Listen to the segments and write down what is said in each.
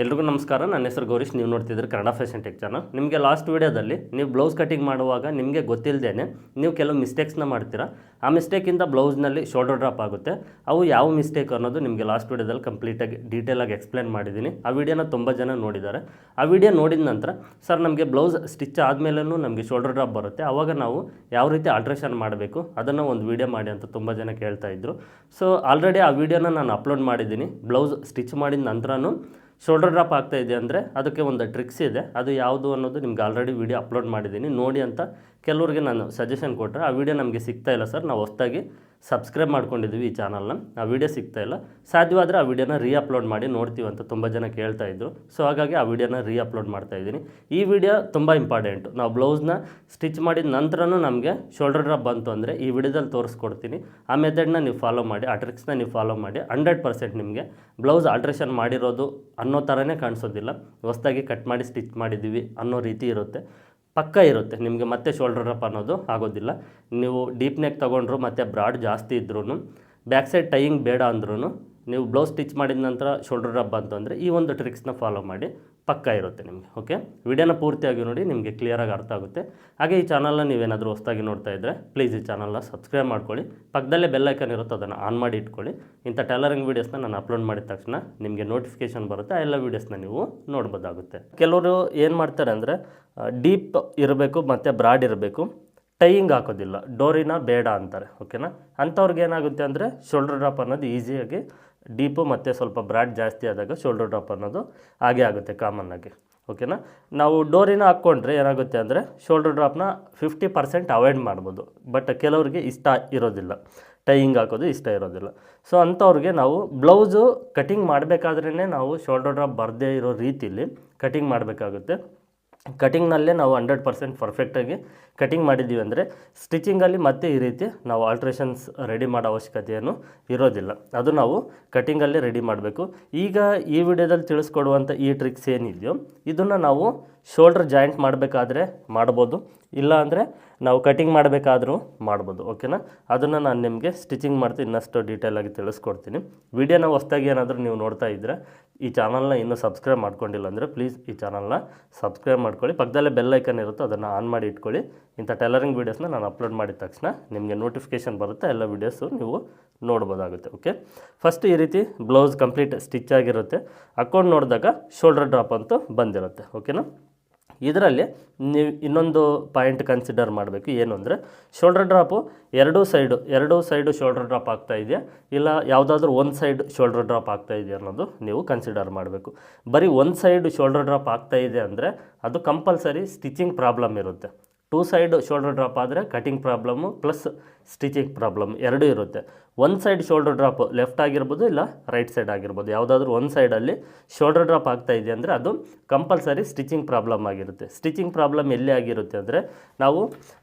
ಎಲ್ರಿಗೂ ನಮಸ್ಕಾರ. ನನ್ನ ಹೆಸರು ಗೌರೀಶ್. ನೀವು ನೋಡ್ತಿದ್ರೆ ಕನ್ನಡ ಫ್ಯಾಷನ್ ಟೆಕ್ ಚಾನಲ್. ನಿಮಗೆ ಲಾಸ್ಟ್ ವೀಡಿಯೋದಲ್ಲಿ ನೀವು ಬ್ಲೌಸ್ ಕಟಿಂಗ್ ಮಾಡುವಾಗ ನಿಮಗೆ ಗೊತ್ತಿಲ್ಲದೇನೆ ನೀವು ಕೆಲವು ಮಿಸ್ಟೇಕ್ಸ್ನ ಮಾಡ್ತೀರಾ. ಆ ಮಿಸ್ಟೇಕಿಂದ ಬ್ಲೌಸ್ನಲ್ಲಿ ಶೋಲ್ಡರ್ ಡ್ರಾಪ್ ಆಗುತ್ತೆ. ಅವು ಯಾವ ಮಿಸ್ಟೇಕ್ ಅನ್ನೋದು ನಿಮಗೆ ಲಾಸ್ಟ್ ವೀಡಿಯೋದಲ್ಲಿ ಕಂಪ್ಲೀಟಾಗಿ ಡೀಟೇಲಾಗಿ ಎಕ್ಸ್ಪ್ಲೇನ್ ಮಾಡಿದ್ದೀನಿ. ಆ ವಿಡಿಯೋನ ತುಂಬ ಜನ ನೋಡಿದ್ದಾರೆ. ಆ ವಿಡಿಯೋ ನೋಡಿದ ನಂತರ, ಸರ್, ನಮಗೆ ಬ್ಲೌಸ್ ಸ್ಟಿಚ್ ಆದಮೇಲೂ ನಮಗೆ ಶೋಲ್ಡರ್ ಡ್ರಾಪ್ ಬರುತ್ತೆ. ಆವಾಗ ನಾವು ಯಾವ ರೀತಿ ಆಲ್ಟ್ರೇಷನ್ ಮಾಡಬೇಕು? ಅದನ್ನು ಒಂದು ವಿಡಿಯೋ ಮಾಡಿ ಅಂತ ತುಂಬ ಜನ ಕೇಳ್ತಾ ಇದ್ದರು ಸೊ, ಆಲ್ರೆಡಿ ಆ ವಿಡಿಯೋನ ನಾನು ಅಪ್ಲೋಡ್ ಮಾಡಿದ್ದೀನಿ. ಬ್ಲೌಸ್ ಸ್ಟಿಚ್ ಮಾಡಿದ ನಂತರನೂ ಶೋಲ್ಡರ್ ಡ್ರಾಪ್ ಆಗ್ತಾ ಇದೆ ಅಂದರೆ ಅದಕ್ಕೆ ಒಂದು ಟ್ರಿಕ್ಸ್ ಇದೆ. ಅದು ಯಾವುದು ಅನ್ನೋದು ನಿಮ್ಗೆ ಆಲ್ರೆಡಿ ವಿಡಿಯೋ ಅಪ್ಲೋಡ್ ಮಾಡಿದ್ದೀನಿ. ನೋಡಿ ಅಂತ ಕೆಲವ್ರಿಗೆ ನಾನು ಸಜೆಷನ್ ಕೊಟ್ಟರೆ ಆ ವಿಡಿಯೋ ನಮಗೆ ಸಿಗ್ತಾ ಇಲ್ಲ ಸರ್ ನಾವು ಹೊಸ್ದಾಗಿ ಸಬ್ಸ್ಕ್ರೈಬ್ ಮಾಡ್ಕೊಂಡಿದ್ದೀವಿ ಈ ಚಾನಲ್ನ ಆ ವಿಡಿಯೋ ಸಿಗ್ತಾ ಇಲ್ಲ. ಸಾಧ್ಯವಾದರೆ ಆ ವಿಡಿಯೋನ ರೀ ಅಪ್ಲೋಡ್ ಮಾಡಿ ನೋಡ್ತೀವಿ ಅಂತ ತುಂಬ ಜನ ಕೇಳ್ತಾ ಇದ್ರು. ಸೊ ಹಾಗಾಗಿ ಆ ವಿಡಿಯೋನ ರೀ ಅಪ್ಲೋಡ್ ಮಾಡ್ತಾ ಇದ್ದೀನಿ. ಈ ವಿಡಿಯೋ ತುಂಬ ಇಂಪಾರ್ಟೆಂಟು ನಾವು ಬ್ಲೌಸ್ನ ಸ್ಟಿಚ್ ಮಾಡಿದ ನಂತರನೂ ನಮಗೆ ಶೋಲ್ಡರ್ ಡ್ರಾಪ್ ಬಂತು ಅಂದರೆ ಈ ವಿಡಿಯೋದಲ್ಲಿ ತೋರಿಸ್ಕೊಡ್ತೀನಿ. ಆ ಮೆಥಡ್ನ ನೀವು ಫಾಲೋ ಮಾಡಿ, ಆ ಟ್ರಿಕ್ಸ್ನ ನೀವು ಫಾಲೋ ಮಾಡಿ. ಹಂಡ್ರೆಡ್ ಪರ್ಸೆಂಟ್ ನಿಮಗೆ ಬ್ಲೌಸ್ ಆಲ್ಟ್ರೇಷನ್ ಮಾಡಿರೋದು ಅನ್ನೋ ಥರನೇ ಕಾಣಿಸೋದಿಲ್ಲ. ಹೊಸ್ದಾಗಿ ಕಟ್ ಮಾಡಿ ಸ್ಟಿಚ್ ಮಾಡಿದ್ದೀವಿ ಅನ್ನೋ ರೀತಿ ಇರುತ್ತೆ. ಪಕ್ಕ ಇರುತ್ತೆ, ನಿಮಗೆ ಮತ್ತೆ ಶೋಲ್ಡರ್ ಅಪ್ ಅನ್ನೋದು ಆಗೋದಿಲ್ಲ. ನೀವು ಡೀಪ್ ನೆಕ್ ತೊಗೊಂಡ್ರು ಮತ್ತು ಬ್ರಾಡ್ ಜಾಸ್ತಿ ಇದ್ರೂ ಬ್ಯಾಕ್ ಸೈಡ್ ಟೈಯಿಂಗ್ ಬೇಡ ಅಂದ್ರೂ ನೀವು ಬ್ಲೌಸ್ ಸ್ಟಿಚ್ ಮಾಡಿದ ನಂತರ ಶೋಲ್ಡರ್ ಡ್ರಾಪ್ ಅಂತಂದರೆ ಈ ಒಂದು ಟ್ರಿಕ್ಸ್ನ ಫಾಲೋ ಮಾಡಿ ಪಕ್ಕ ಇರುತ್ತೆ ನಿಮಗೆ ಓಕೆ ವಿಡಿಯೋನ ಪೂರ್ತಿಯಾಗಿ ನೋಡಿ ನಿಮಗೆ ಕ್ಲಿಯರಾಗಿ ಅರ್ಥ ಆಗುತ್ತೆ. ಹಾಗೆ ಈ ಚಾನಲ್ನ ನೀವೇನಾದರೂ ಹೊಸದಾಗಿ ನೋಡ್ತಾ ಇದ್ದರೆ ಪ್ಲೀಸ್ ಈ ಚಾನಲ್ನ ಸಬ್ಸ್ಕ್ರೈಬ್ ಮಾಡ್ಕೊಳ್ಳಿ. ಪಕ್ಕದಲ್ಲೇ ಬೆಲ್ ಐಕನ್ ಇರುತ್ತೆ, ಅದನ್ನು ಆನ್ ಮಾಡಿ ಇಟ್ಕೊಳ್ಳಿ. ಇಂಥ ಟೈಲರಿಂಗ್ ವೀಡಿಯೋಸ್ನ ನಾನು ಅಪ್ಲೋಡ್ ಮಾಡಿದ ತಕ್ಷಣ ನಿಮಗೆ ನೋಟಿಫಿಕೇಶನ್ ಬರುತ್ತೆ ಎಲ್ಲ ವೀಡಿಯೋಸ್ನ ನೀವು ನೋಡ್ಬೋದಾಗುತ್ತೆ. ಕೆಲವರು ಏನು ಮಾಡ್ತಾರೆ ಅಂದರೆ ಡೀಪ್ ಇರಬೇಕು ಮತ್ತು ಬ್ರಾಡ್ ಇರಬೇಕು. ಟೈಯಿಂಗ್ ಹಾಕೋದಿಲ್ಲ ಡೋರಿನ ಬೇಡ ಅಂತಾರೆ ಓಕೆನಾ ಅಂಥವ್ರಿಗೆ ಏನಾಗುತ್ತೆ ಅಂದರೆ ಶೋಲ್ಡರ್ ಡ್ರಾಪ್ ಅನ್ನೋದು ಈಸಿಯಾಗಿ ಡೀಪು ಮತ್ತು ಸ್ವಲ್ಪ ಬ್ರಾಡ್ ಜಾಸ್ತಿ ಆದಾಗ ಶೋಲ್ಡರ್ ಡ್ರಾಪ್ ಅನ್ನೋದು ಹಾಗೆ ಆಗುತ್ತೆ ಕಾಮನ್ನಾಗಿ ಓಕೆನಾ ನಾವು ಡೋರಿನ ಹಾಕ್ಕೊಂಡ್ರೆ ಏನಾಗುತ್ತೆ ಅಂದರೆ ಶೋಲ್ಡರ್ ಡ್ರಾಪ್ನ ಫಿಫ್ಟಿ ಪರ್ಸೆಂಟ್ ಅವಾಯ್ಡ್ ಮಾಡ್ಬೋದು. ಬಟ್ ಕೆಲವರಿಗೆ ಇಷ್ಟ ಇರೋದಿಲ್ಲ. ಟೈಯಿಂಗ್ ಹಾಕೋದು ಇಷ್ಟ ಇರೋದಿಲ್ಲ. ಸೊ ಅಂಥವ್ರಿಗೆ ನಾವು ಬ್ಲೌಸು ಕಟಿಂಗ್ ಮಾಡಬೇಕಾದ್ರೇ ನಾವು ಶೋಲ್ಡರ್ ಡ್ರಾಪ್ ಬರದೇ ಇರೋ ರೀತಿಯಲ್ಲಿ ಕಟಿಂಗ್ ಮಾಡಬೇಕಾಗುತ್ತೆ. ಕಟಿಂಗ್ನಲ್ಲೇ ನಾವು ಹಂಡ್ರೆಡ್ ಪರ್ಸೆಂಟ್ ಪರ್ಫೆಕ್ಟಾಗಿ ಕಟಿಂಗ್ ಮಾಡಿದ್ದೀವಿ ಅಂದರೆ ಸ್ಟಿಚಿಂಗಲ್ಲಿ ಮತ್ತೆ ಈ ರೀತಿ ನಾವು ಆಲ್ಟ್ರೇಷನ್ಸ್ ರೆಡಿ ಮಾಡೋ ಅವಶ್ಯಕತೆಯನ್ನು ಇರೋದಿಲ್ಲ. ಅದು ನಾವು ಕಟಿಂಗಲ್ಲೇ ರೆಡಿ ಮಾಡಬೇಕು. ಈಗ ಈ ವಿಡಿಯೋದಲ್ಲಿ ತಿಳಿಸ್ಕೊಡುವಂಥ ಈ ಟ್ರಿಕ್ಸ್ ಏನಿದೆಯೋ ಇದನ್ನು ನಾವು ಶೋಲ್ಡ್ರ್ ಜಾಯಿಂಟ್ ಮಾಡಬೇಕಾದ್ರೆ ಮಾಡ್ಬೋದು. ಇಲ್ಲ ಅಂದರೆ ನಾವು ಕಟಿಂಗ್ ಮಾಡಬೇಕಾದ್ರೂ ಮಾಡ್ಬೋದು. ಓಕೆನಾ ಅದನ್ನು ನಾನು ನಿಮಗೆ ಸ್ಟಿಚಿಂಗ್ ಮಾಡ್ತೀನಿ. ಇನ್ನಷ್ಟು ಡೀಟೇಲಾಗಿ ತಿಳಿಸ್ಕೊಡ್ತೀನಿ. ವಿಡಿಯೋನ ಹೊಸ್ದಾಗಿ ಏನಾದರೂ ನೀವು ನೋಡ್ತಾ ಇದ್ದರೆ ಈ ಚಾನಲ್ನ ಇನ್ನೂ ಸಬ್ಸ್ಕ್ರೈಬ್ ಮಾಡ್ಕೊಂಡಿಲ್ಲ ಅಂದರೆ ಪ್ಲೀಸ್ ಈ ಚಾನಲ್ನ ಸಬ್ಸ್ಕ್ರೈಬ್ ಮಾಡ್ಕೊಳ್ಳಿ. ಪಕ್ಕದಲ್ಲೇ ಬೆಲ್ ಐಕನ್ ಇರುತ್ತೆ, ಅದನ್ನು ಆನ್ ಮಾಡಿ ಇಟ್ಕೊಳ್ಳಿ. ಇಂಥ ಟೈಲರಿಂಗ್ ವೀಡಿಯೋಸ್ನ ನಾನು ಅಪ್ಲೋಡ್ ಮಾಡಿದ ತಕ್ಷಣ ನಿಮಗೆ ನೋಟಿಫಿಕೇಷನ್ ಬರುತ್ತೆ, ಎಲ್ಲ ವೀಡಿಯೋಸು ನೀವು ನೋಡ್ಬೋದಾಗುತ್ತೆ ಓಕೆ ಫಸ್ಟ್ ಈ ರೀತಿ ಬ್ಲೌಸ್ ಕಂಪ್ಲೀಟ್ ಸ್ಟಿಚ್ ಆಗಿರುತ್ತೆ. ಅಕೌಂಟ್ ನೋಡಿದಾಗ ಶೋಲ್ಡರ್ ಡ್ರಾಪ್ ಅಂತೂ ಬಂದಿರುತ್ತೆ ಓಕೆನಾ ಇದರಲ್ಲಿ ನೀವು ಇನ್ನೊಂದು ಪಾಯಿಂಟ್ ಕನ್ಸಿಡರ್ ಮಾಡಬೇಕು. ಏನು ಅಂದರೆ ಶೋಲ್ಡರ್ ಡ್ರಾಪು ಎರಡೂ ಸೈಡು ಎರಡೂ ಸೈಡು ಶೋಲ್ಡರ್ ಡ್ರಾಪ್ ಆಗ್ತಾ ಇದೆಯಾ? ಇಲ್ಲ ಯಾವುದಾದ್ರೂ ಒಂದು ಸೈಡ್ ಶೋಲ್ಡರ್ ಡ್ರಾಪ್ ಆಗ್ತಾ ಇದೆಯಾ ಅನ್ನೋದು ನೀವು ಕನ್ಸಿಡರ್ ಮಾಡಬೇಕು. ಬರೀ ಒಂದು ಸೈಡ್ ಶೋಲ್ಡರ್ ಡ್ರಾಪ್ ಆಗ್ತಾ ಇದೆ ಅಂದರೆ ಅದು ಕಂಪಲ್ಸರಿ ಸ್ಟಿಚಿಂಗ್ ಪ್ರಾಬ್ಲಮ್ ಇರುತ್ತೆ. ಟೂ ಸೈಡ್ ಶೋಲ್ಡರ್ ಡ್ರಾಪ್ ಆದರೆ cutting problem plus stitching problem ಎರಡೂ ಇರುತ್ತೆ. One side shoulder drop left ಆಗಿರ್ಬೋದು ಇಲ್ಲ ರೈಟ್ ಸೈಡ್ ಆಗಿರ್ಬೋದು. ಯಾವುದಾದ್ರೂ ಒಂದು ಸೈಡಲ್ಲಿ ಶೋಲ್ಡರ್ ಡ್ರಾಪ್ ಆಗ್ತಾ ಇದೆ ಅಂದರೆ ಅದು ಕಂಪಲ್ಸರಿ ಸ್ಟಿಚಿಂಗ್ ಪ್ರಾಬ್ಲಮ್ ಆಗಿರುತ್ತೆ. ಸ್ಟಿಚಿಂಗ್ ಪ್ರಾಬ್ಲಮ್ ಎಲ್ಲಿ ಆಗಿರುತ್ತೆ ಅಂದರೆ ನಾವು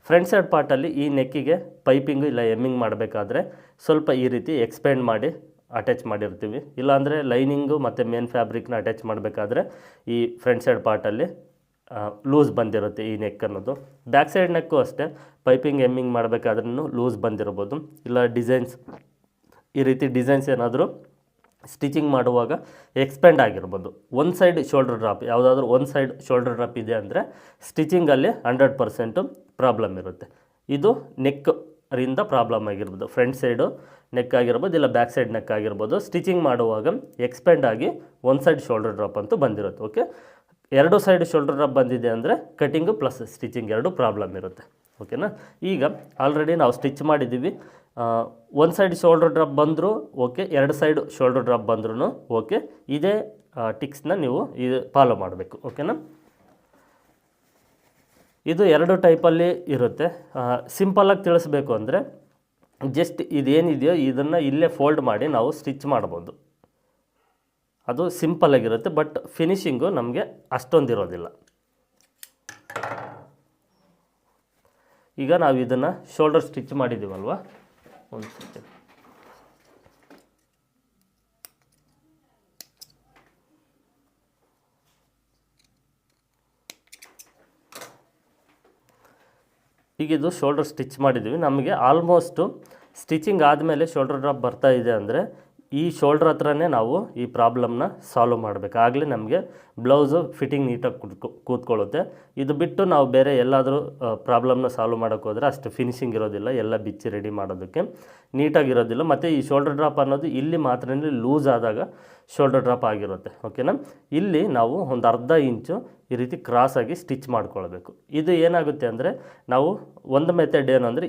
ಫ್ರಂಟ್ ಸೈಡ್ ಪಾರ್ಟಲ್ಲಿ ಈ ನೆಕ್ಕಿಗೆ ಪೈಪಿಂಗು ಇಲ್ಲ ಎಮ್ಮಿಂಗ್ ಮಾಡಬೇಕಾದ್ರೆ ಸ್ವಲ್ಪ ಈ ರೀತಿ ಎಕ್ಸ್ಪೆಂಡ್ ಮಾಡಿ ಅಟ್ಯಾಚ್ ಮಾಡಿರ್ತೀವಿ. ಇಲ್ಲಾಂದರೆ ಲೈನಿಂಗು ಮತ್ತು ಮೇನ್ ಫ್ಯಾಬ್ರಿಕ್ನ ಅಟ್ಯಾಚ್ ಮಾಡಬೇಕಾದ್ರೆ ಈ ಫ್ರಂಟ್ ಸೈಡ್ ಪಾರ್ಟಲ್ಲಿ ಲೂಸ್ ಬಂದಿರುತ್ತೆ ಈ ನೆಕ್ ಅನ್ನೋದು. ಬ್ಯಾಕ್ ಸೈಡ್ ನೆಕ್ಕು ಅಷ್ಟೇ. ಪೈಪಿಂಗ್ ಎಮ್ಮಿಂಗ್ ಮಾಡಬೇಕಾದ್ರೂ ಲೂಸ್ ಬಂದಿರ್ಬೋದು. ಇಲ್ಲ ಡಿಸೈನ್ಸ್ ಈ ರೀತಿ ಡಿಸೈನ್ಸ್ ಏನಾದರೂ ಸ್ಟಿಚಿಂಗ್ ಮಾಡುವಾಗ ಎಕ್ಸ್ಪೆಂಡ್ ಆಗಿರ್ಬೋದು. ಒಂದು ಸೈಡ್ ಶೋಲ್ಡರ್ ಡ್ರಾಪ್ ಯಾವುದಾದ್ರೂ ಒಂದು ಸೈಡ್ ಶೋಲ್ಡರ್ ಡ್ರಾಪ್ ಇದೆ ಅಂದರೆ ಸ್ಟಿಚಿಂಗಲ್ಲಿ ಹಂಡ್ರೆಡ್ ಪರ್ಸೆಂಟು ಪ್ರಾಬ್ಲಮ್ ಇರುತ್ತೆ. ಇದು ನೆಕ್ ರಿಂದ ಪ್ರಾಬ್ಲಮ್ ಆಗಿರ್ಬೋದು. ಫ್ರಂಟ್ ಸೈಡು ನೆಕ್ ಆಗಿರ್ಬೋದು, ಇಲ್ಲ ಬ್ಯಾಕ್ ಸೈಡ್ ನೆಕ್ ಆಗಿರ್ಬೋದು. ಸ್ಟಿಚಿಂಗ್ ಮಾಡುವಾಗ ಎಕ್ಸ್ಪೆಂಡ್ ಆಗಿ ಒಂದು ಸೈಡ್ ಶೋಲ್ಡರ್ ಡ್ರಾಪ್ ಅಂತೂ ಬಂದಿರುತ್ತೆ ಓಕೆ ಎರಡು ಸೈಡ್ ಶೋಲ್ಡರ್ ರಬ್ ಬಂದಿದೆ ಅಂದರೆ ಕಟಿಂಗು ಪ್ಲಸ್ ಸ್ಟಿಚಿಂಗ್ ಎರಡು ಪ್ರಾಬ್ಲಮ್ ಇರುತ್ತೆ. ಓಕೆನಾ ಈಗ ಆಲ್ರೆಡಿ ನಾವು ಸ್ಟಿಚ್ ಮಾಡಿದ್ದೀವಿ. ಒಂದು ಸೈಡ್ ಶೋಲ್ಡರ್ ಡ್ರಾಪ್ ಬಂದರೂ ಓಕೆ ಎರಡು ಸೈಡ್ ಶೋಲ್ಡರ್ ಡ್ರಾಪ್ ಬಂದ್ರೂ ಓಕೆ ಇದೇ ಟಿಕ್ಸ್ನ ನೀವು ಇದು ಫಾಲೋ ಮಾಡಬೇಕು. ಓಕೆನಾ ಇದು ಎರಡು ಟೈಪಲ್ಲಿ ಇರುತ್ತೆ. ಸಿಂಪಲ್ಲಾಗಿ ತಿಳಿಸ್ಬೇಕು ಅಂದರೆ ಜಸ್ಟ್ ಇದೇನಿದೆಯೋ ಇದನ್ನು ಇಲ್ಲೇ ಫೋಲ್ಡ್ ಮಾಡಿ ನಾವು ಸ್ಟಿಚ್ ಮಾಡ್ಬೋದು. ಅದು ಸಿಂಪಲ್ ಆಗಿರುತ್ತೆ ಬಟ್ ಫಿನಿಶಿಂಗು ನಮಗೆ ಅಷ್ಟೊಂದು ಇರೋದಿಲ್ಲ. ಈಗ ನಾವು ಇದನ್ನು ಶೋಲ್ಡರ್ ಸ್ಟಿಚ್ ಮಾಡಿದ್ದೀವಲ್ವ ಒಂದು ಸ್ಟಿಚ್ ಈಗ ಇದು ಶೋಲ್ಡರ್ ಸ್ಟಿಚ್ ಮಾಡಿದ್ದೀವಿ ನಮಗೆ ಆಲ್ಮೋಸ್ಟು ಸ್ಟಿಚಿಂಗ್ ಆದಮೇಲೆ ಶೋಲ್ಡರ್ ಡ್ರಾಪ್ ಬರ್ತಾ ಇದೆ ಅಂದರೆ ಈ ಶೋಲ್ಡ್ರ್ ಹತ್ರನೇ ನಾವು ಈ ಪ್ರಾಬ್ಲಮ್ನ ಸಾಲ್ವ್ ಮಾಡಬೇಕು. ಆಗಲೇ ನಮಗೆ ಬ್ಲೌಸು ಫಿಟ್ಟಿಂಗ್ ನೀಟಾಗಿ ಕೂತ್ಕೊ ಕೂತ್ಕೊಳ್ಳುತ್ತೆ. ಇದು ಬಿಟ್ಟು ನಾವು ಬೇರೆ ಎಲ್ಲಾದರೂ ಪ್ರಾಬ್ಲಮ್ನ ಸಾಲ್ವ್ ಮಾಡೋಕ್ಕೆ ಹೋದರೆ ಅಷ್ಟು ಫಿನಿಶಿಂಗ್ ಇರೋದಿಲ್ಲ. ಎಲ್ಲ ಬಿಚ್ಚಿ ರೆಡಿ ಮಾಡೋದಕ್ಕೆ ನೀಟಾಗಿರೋದಿಲ್ಲ ಮತ್ತು ಈ ಶೋಲ್ಡರ್ ಡ್ರಾಪ್ ಅನ್ನೋದು ಇಲ್ಲಿ ಮಾತ್ರ ಲೂಸ್ ಆದಾಗ ಶೋಲ್ಡರ್ ಡ್ರಾಪ್ ಆಗಿರುತ್ತೆ ಓಕೆನಾ ಇಲ್ಲಿ ನಾವು ಒಂದು ಅರ್ಧ ಇಂಚು ಈ ರೀತಿ ಕ್ರಾಸಾಗಿ ಸ್ಟಿಚ್ ಮಾಡ್ಕೊಳ್ಬೇಕು. ಇದು ಏನಾಗುತ್ತೆ ಅಂದರೆ, ನಾವು ಒಂದು ಮೆಥಡ್ ಏನು ಅಂದರೆ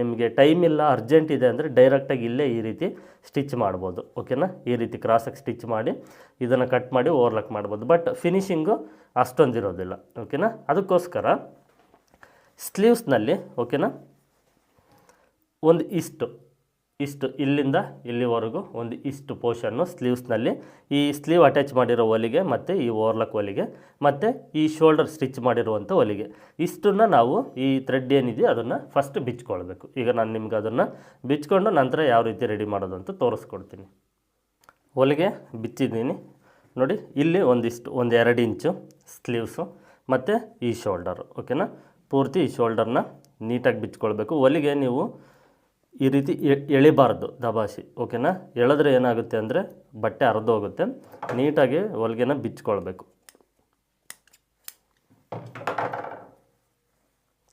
ನಿಮಗೆ ಟೈಮ್ ಇಲ್ಲ ಅರ್ಜೆಂಟ್ ಇದೆ ಅಂದರೆ ಡೈರೆಕ್ಟಾಗಿ ಇಲ್ಲೇ ಈ ರೀತಿ ಸ್ಟಿಚ್ ಮಾಡ್ಬೋದು ಓಕೆನಾ ಈ ರೀತಿ ಕ್ರಾಸಾಗಿ ಸ್ಟಿಚ್ ಮಾಡಿ ಇದನ್ನು ಕಟ್ ಮಾಡಿ ಓವರ್ಲಕ್ ಮಾಡ್ಬೋದು. ಬಟ್ ಫಿನಿಷಿಂಗು ಅಷ್ಟೊಂದು ಇರೋದಿಲ್ಲ ಓಕೆನಾ ಅದಕ್ಕೋಸ್ಕರ ಸ್ಲೀವ್ಸ್ನಲ್ಲಿ ಓಕೆನಾ ಒಂದು ಇಷ್ಟು. ಇಷ್ಟು ಇಲ್ಲಿಂದ ಇಲ್ಲಿವರೆಗೂ ಒಂದು ಇಷ್ಟು ಪೋರ್ಷನ್ನು ಸ್ಲೀವ್ಸ್ನಲ್ಲಿ ಈ ಸ್ಲೀವ್ ಅಟ್ಯಾಚ್ ಮಾಡಿರೋ ಹೊಲಿಗೆ ಮತ್ತು ಈ ಓವರ್ಲಕ್ ಹೊಲಿಗೆ ಮತ್ತು ಈ ಶೋಲ್ಡರ್ ಸ್ಟಿಚ್ ಮಾಡಿರುವಂಥ ಹೊಲಿಗೆ ಇಷ್ಟನ್ನು ನಾವು ಈ ಥ್ರೆಡ್ ಏನಿದೆಯೋ ಅದನ್ನು ಫಸ್ಟ್ ಬಿಚ್ಕೊಳ್ಬೇಕು. ಈಗ ನಾನು ನಿಮ್ಗೆ ಅದನ್ನು ಬಿಚ್ಕೊಂಡು ನಂತರ ಯಾವ ರೀತಿ ರೆಡಿ ಮಾಡೋದು ಅಂತ ತೋರಿಸ್ಕೊಡ್ತೀನಿ. ಹೊಲಿಗೆ ಬಿಚ್ಚಿದ್ದೀನಿ. ನೋಡಿ, ಇಲ್ಲಿ ಒಂದಿಷ್ಟು ಒಂದು ಎರಡು ಇಂಚು ಸ್ಲೀವ್ಸು ಮತ್ತು ಈ ಶೋಲ್ಡರು, ಓಕೆನಾ? ಪೂರ್ತಿ ಈ ಶೋಲ್ಡರ್ನ ನೀಟಾಗಿ ಬಿಚ್ಕೊಳ್ಬೇಕು. ಹೊಲಿಗೆ ನೀವು ಈ ರೀತಿ ಎಳಿಬಾರ್ದು ದಬಾಸಿ ಓಕೆನಾ ಎಳೆದ್ರೆ ಏನಾಗುತ್ತೆ ಅಂದರೆ ಬಟ್ಟೆ ಹರಿದೋಗುತ್ತೆ ನೀಟಾಗಿ ಹೊಲಿಗೆನ ಬಿಚ್ಕೊಳ್ಬೇಕು.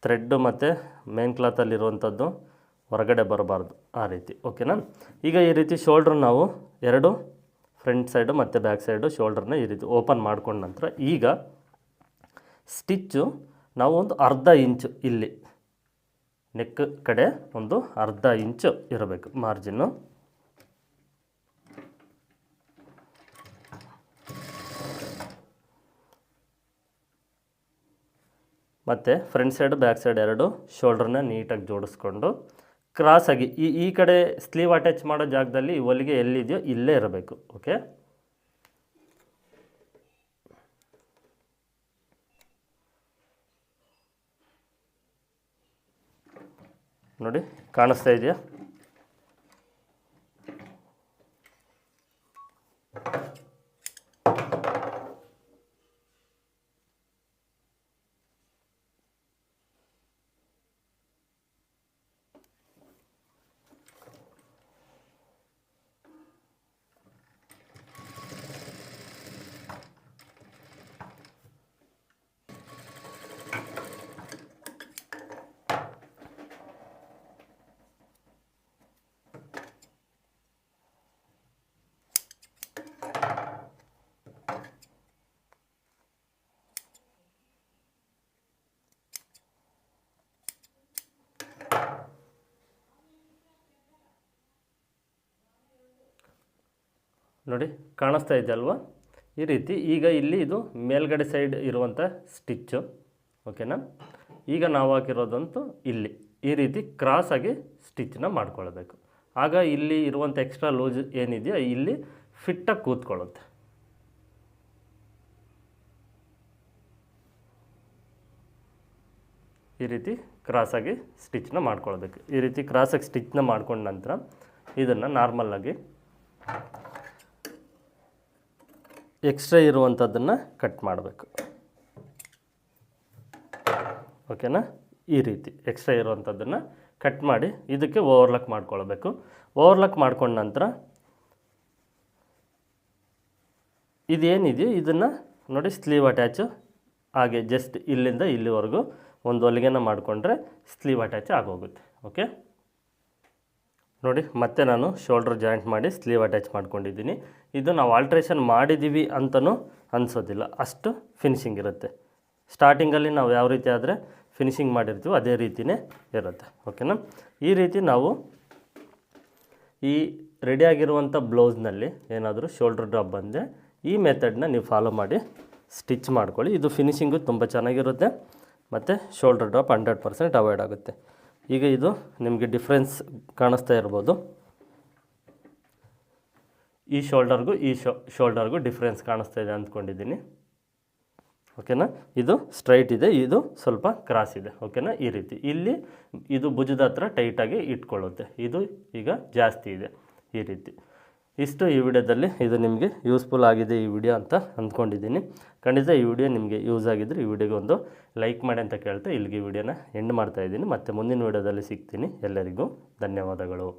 ಥ್ರೆಡ್ಡು ಮತ್ತು ಮೇನ್ ಕ್ಲಾತಲ್ಲಿರುವಂಥದ್ದು ಹೊರಗಡೆ ಬರಬಾರ್ದು ಆ ರೀತಿ ಓಕೆನಾ ಈಗ ಈ ರೀತಿ ಶೋಲ್ಡ್ರ್ ನಾವು ಎರಡು ಫ್ರಂಟ್ ಸೈಡು ಮತ್ತು ಬ್ಯಾಕ್ ಸೈಡು ಶೋಲ್ಡ್ರನ್ನ ಈ ರೀತಿ ಓಪನ್ ಮಾಡ್ಕೊಂಡ ನಂತರ ಈಗ ಸ್ಟಿಚ್ಚು ನಾವು ಒಂದು ಅರ್ಧ ಇಂಚು ಇಲ್ಲಿ ನೆಕ್ ಕಡೆ ಒಂದು ಅರ್ಧ ಇಂಚು ಇರಬೇಕು ಮಾರ್ಜಿನ್ನು ಮತ್ತು ಫ್ರಂಟ್ ಸೈಡ್ ಬ್ಯಾಕ್ ಸೈಡ್ ಎರಡು ಶೋಲ್ಡ್ರನ್ನ ನೀಟಾಗಿ ಜೋಡಿಸ್ಕೊಂಡು ಕ್ರಾಸಾಗಿ ಈ ಈ ಕಡೆ ಸ್ಲೀವ್ ಅಟ್ಯಾಚ್ ಮಾಡೋ ಜಾಗದಲ್ಲಿ ಹೊಲಿಗೆ ಎಲ್ಲಿದೆಯೋ ಇಲ್ಲೇ ಇರಬೇಕು ಓಕೆ ನೋಡಿ ಕಾಣಿಸ್ತಾ ಇದೆಯಾ? ನೋಡಿ, ಕಾಣಿಸ್ತಾ ಇದೆ ಅಲ್ವಾ? ಈ ರೀತಿ ಈಗ ಇಲ್ಲಿ ಇದು ಮೇಲ್ಗಡೆ ಸೈಡ್ ಇರುವಂಥ ಸ್ಟಿಚ್ಚು, ಓಕೆನಾ? ಈಗ ನಾವು ಹಾಕಿರೋದಂತೂ ಇಲ್ಲಿ. ಈ ರೀತಿ ಕ್ರಾಸಾಗಿ ಸ್ಟಿಚ್ನ ಮಾಡ್ಕೊಳ್ಬೇಕು. ಆಗ ಇಲ್ಲಿ ಇರುವಂಥ ಎಕ್ಸ್ಟ್ರಾ ಲೂಸ್ ಏನಿದೆಯೋ ಇಲ್ಲಿ ಫಿಟ್ಟಾಗಿ ಕೂತ್ಕೊಳ್ಳುತ್ತೆ. ಈ ರೀತಿ ಕ್ರಾಸಾಗಿ ಸ್ಟಿಚ್ನ ಮಾಡ್ಕೊಳ್ಬೇಕು. ಈ ರೀತಿ ಕ್ರಾಸಾಗಿ ಸ್ಟಿಚ್ನ ಮಾಡ್ಕೊಂಡ ನಂತರ ಇದನ್ನು ನಾರ್ಮಲ್ಲಾಗಿ ಎಕ್ಸ್ಟ್ರಾ ಇರುವಂಥದ್ದನ್ನು ಕಟ್ ಮಾಡಬೇಕು. ಓಕೆನಾ? ಈ ರೀತಿ ಎಕ್ಸ್ಟ್ರಾ ಇರುವಂಥದ್ದನ್ನು ಕಟ್ ಮಾಡಿ ಇದಕ್ಕೆ ಓವರ್ಲಕ್ ಮಾಡ್ಕೊಳ್ಬೇಕು. ಓವರ್ಲಕ್ ಮಾಡ್ಕೊಂಡ ನಂತರ ಇದೇನಿದೆಯೋ ಇದನ್ನು ನೋಡಿ ಸ್ಲೀವ್ ಅಟ್ಯಾಚು ಹಾಗೆ ಜಸ್ಟ್ ಇಲ್ಲಿಂದ ಇಲ್ಲಿವರೆಗೂ ಒಂದು ಹೊಲಿಗೆನ ಮಾಡಿಕೊಂಡ್ರೆ ಸ್ಲೀವ್ ಅಟ್ಯಾಚ್ ಆಗೋಗುತ್ತೆ. ಓಕೆ? ನೋಡಿ ಮತ್ತೆ ನಾನು ಶೋಲ್ಡ್ರ್ ಜಾಯಿಂಟ್ ಮಾಡಿ ಸ್ಲೀವ್ ಅಟ್ಯಾಚ್ ಮಾಡ್ಕೊಂಡಿದ್ದೀನಿ. ಇದು ನಾವು ಆಲ್ಟ್ರೇಷನ್ ಮಾಡಿದ್ದೀವಿ ಅಂತಲೂ ಅನಿಸೋದಿಲ್ಲ. ಅಷ್ಟು ಫಿನಿಶಿಂಗ್ ಇರುತ್ತೆ. ಸ್ಟಾರ್ಟಿಂಗಲ್ಲಿ ನಾವು ಯಾವ ರೀತಿ ಆದರೆ ಫಿನಿಶಿಂಗ್ ಮಾಡಿರ್ತೀವೋ ಅದೇ ರೀತಿಯೇ ಇರುತ್ತೆ. ಓಕೆನಾ ಈ ರೀತಿ ನಾವು ಈ ರೆಡಿಯಾಗಿರುವಂಥ ಬ್ಲೌಸ್ನಲ್ಲಿ ಏನಾದರೂ ಶೋಲ್ಡ್ರ್ ಡ್ರಾಪ್ ಬಂದರೆ ಈ ಮೆಥಡ್ನ ನೀವು ಫಾಲೋ ಮಾಡಿ ಸ್ಟಿಚ್ ಮಾಡ್ಕೊಳ್ಳಿ. ಇದು ಫಿನಿಷಿಂಗು ತುಂಬ ಚೆನ್ನಾಗಿರುತ್ತೆ. ಮತ್ತು shoulder drop hundred percent avoid ಆಗುತ್ತೆ. ಈಗ ಇದು ನಿಮಗೆ ಡಿಫ್ರೆನ್ಸ್ ಕಾಣಿಸ್ತಾ ಇರ್ಬೋದು. ಈ ಶೋಲ್ಡರ್ಗೂ ಈ ಶೋ ಶೋಲ್ಡರ್ಗೂ ಡಿಫ್ರೆನ್ಸ್ ಕಾಣಿಸ್ತಾ ಇದೆ ಅಂದ್ಕೊಂಡಿದ್ದೀನಿ. ಓಕೆನಾ ಇದು ಸ್ಟ್ರೈಟ್ ಇದೆ, ಇದು ಸ್ವಲ್ಪ ಕ್ರಾಸ್ ಇದೆ. ಓಕೆನಾ ಈ ರೀತಿ. ಇಲ್ಲಿ ಇದು ಭುಜದ ಹತ್ರ ಟೈಟಾಗಿ ಇಟ್ಕೊಳ್ಳುತ್ತೆ. ಇದು ಈಗ ಜಾಸ್ತಿ ಇದೆ ಈ ರೀತಿ. ಇಷ್ಟು ಈ ವಿಡಿಯೋದಲ್ಲಿ. ಇದು ನಿಮಗೆ ಯೂಸ್ಫುಲ್ ಆಗಿದೆ ಈ ವಿಡಿಯೋ ಅಂತ ಅಂದ್ಕೊಂಡಿದ್ದೀನಿ. ಖಂಡಿತ ಈ ವಿಡಿಯೋ ನಿಮಗೆ ಯೂಸ್ ಆಗಿದ್ದರೆ ಈ ವಿಡಿಯೋಗೆ ಒಂದು ಲೈಕ್ ಮಾಡಿ ಅಂತ ಕೇಳ್ತಾ ಇಲ್ಲಿಗೆ ವಿಡಿಯೋನ ಎಂಡ್ ಮಾಡ್ತಾಯಿದ್ದೀನಿ ಮತ್ತು ಮುಂದಿನ ವಿಡಿಯೋದಲ್ಲಿ ಸಿಗ್ತೀನಿ. ಎಲ್ಲರಿಗೂ ಧನ್ಯವಾದಗಳು.